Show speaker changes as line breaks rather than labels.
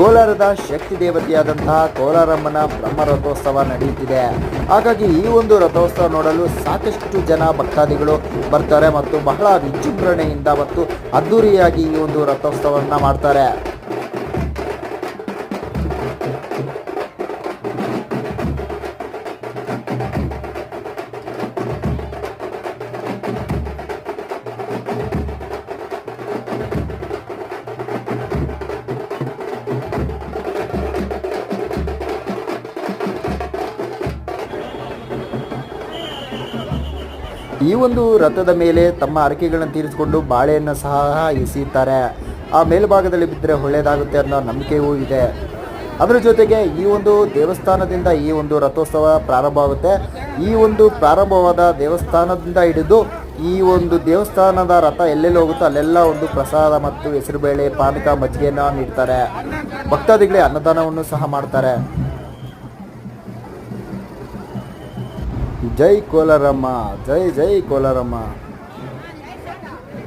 ಕೋಲಾರದ ಶಕ್ತಿ ದೇವತೆಯಾದಂತಹ ಕೋಲಾರಮ್ಮನ ಬ್ರಹ್ಮ ರಥೋತ್ಸವ ನಡೆಯುತ್ತಿದೆ. ಹಾಗಾಗಿ ಈ ಒಂದು ರಥೋತ್ಸವ ನೋಡಲು ಸಾಕಷ್ಟು ಜನ ಭಕ್ತಾದಿಗಳು ಬರ್ತಾರೆ ಮತ್ತು ಬಹಳ ವಿಜೃಂಭಣೆಯಿಂದ ಮತ್ತು ಅದ್ದೂರಿಯಾಗಿ ಈ ಒಂದು ರಥೋತ್ಸವವನ್ನು ಮಾಡ್ತಾರೆ. ಈ ಒಂದು ರಥದ ಮೇಲೆ ತಮ್ಮ ಹರಕೆಗಳನ್ನು ತೀರಿಸಿಕೊಂಡು ಬಾಳೆಯನ್ನು ಸಹ ಎಸೆಯುತ್ತಾರೆ. ಆ ಮೇಲ್ಭಾಗದಲ್ಲಿ ಬಿದ್ದರೆ ಒಳ್ಳೆಯದಾಗುತ್ತೆ ಅನ್ನೋ ನಂಬಿಕೆಯೂ ಇದೆ. ಅದರ ಜೊತೆಗೆ ಈ ಒಂದು ದೇವಸ್ಥಾನದಿಂದ ಈ ಒಂದು ರಥೋತ್ಸವ ಪ್ರಾರಂಭ ಆಗುತ್ತೆ. ಈ ಒಂದು ಪ್ರಾರಂಭವಾದ ದೇವಸ್ಥಾನದಿಂದ ಹಿಡಿದು ಈ ಒಂದು ದೇವಸ್ಥಾನದ ರಥ ಎಲ್ಲೆಲ್ಲಿ ಹೋಗುತ್ತೋ ಅಲ್ಲೆಲ್ಲ ಒಂದು ಪ್ರಸಾದ ಮತ್ತು ಹೆಸರುಬೇಳೆ, ಪಾನಕ, ಮಜ್ಜಿಗೆಯನ್ನು ನೀಡ್ತಾರೆ. ಭಕ್ತಾದಿಗಳೇ ಅನ್ನದಾನವನ್ನು ಸಹ ಮಾಡ್ತಾರೆ. జై కోలారమ్మ జై జై కోలారమ్మ